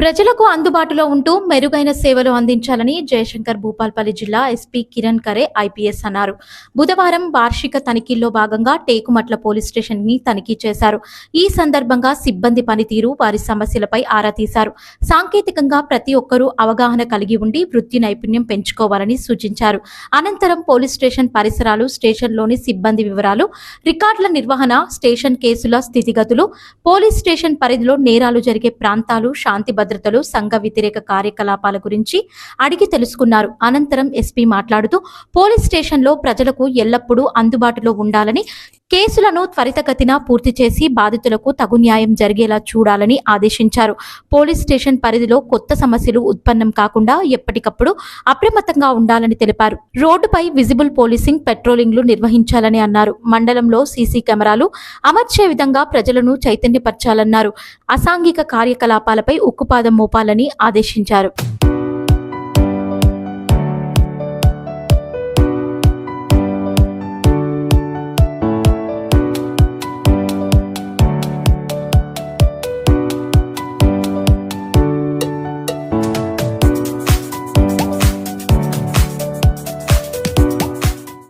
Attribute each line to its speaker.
Speaker 1: ప్రజలకు అందుబాటులో ఉంటూ మెరుగైన సేవలు అందించాలని జయశంకర్ భూపాల్పల్లి జిల్లా ఎస్పీ కిరణ్ కరే ఐపీఎస్ అన్నారు. బుధవారం వార్షిక తనిఖీల్లో భాగంగా టేకుమట్ల పోలీస్ స్టేషన్ని తనిఖీ చేశారు. ఈ సందర్భంగా సిబ్బంది పనితీరు వారి సమస్యలపై ఆరా తీశారు. సాంకేతికంగా ప్రతి ఒక్కరూ అవగాహన కలిగి ఉండి వృత్తి నైపుణ్యం పెంచుకోవాలని సూచించారు. అనంతరం పోలీస్ స్టేషన్ పరిసరాలు స్టేషన్లోని సిబ్బంది వివరాలు రికార్డుల నిర్వహణ స్టేషన్ కేసుల స్థితిగతులు పోలీస్ స్టేషన్ పరిధిలో నేరాలు జరిగే ప్రాంతాలు శాంతి భద్రతలు సంఘ వ్యతిరేక కార్యకలాపాల గురించి అడిగి తెలుసుకున్నారు. అనంతరం ఎస్పీ మాట్లాడుతూ పోలీస్ స్టేషన్లో ప్రజలకు ఎల్లప్పుడూ అందుబాటులో ఉండాలని కేసులను త్వరితగతిన పూర్తి చేసి బాధితులకు తగు న్యాయం జరిగేలా చూడాలని ఆదేశించారు. పోలీస్ స్టేషన్ పరిధిలో కొత్త సమస్యలు ఉత్పన్నం కాకుండా ఎప్పటికప్పుడు అప్రమత్తంగా ఉండాలని తెలిపారు. రోడ్డుపై విజిబుల్ పోలీసింగ్ పెట్రోలింగ్లు నిర్వహించాలని అన్నారు. మండలంలో సీసీ కెమెరాలు అమర్చే విధంగా ప్రజలను చైతన్యపరచాలన్నారు. అసాంఘిక కార్యకలాపాలపై ఉక్కుపాదం మోపాలని ఆదేశించారు.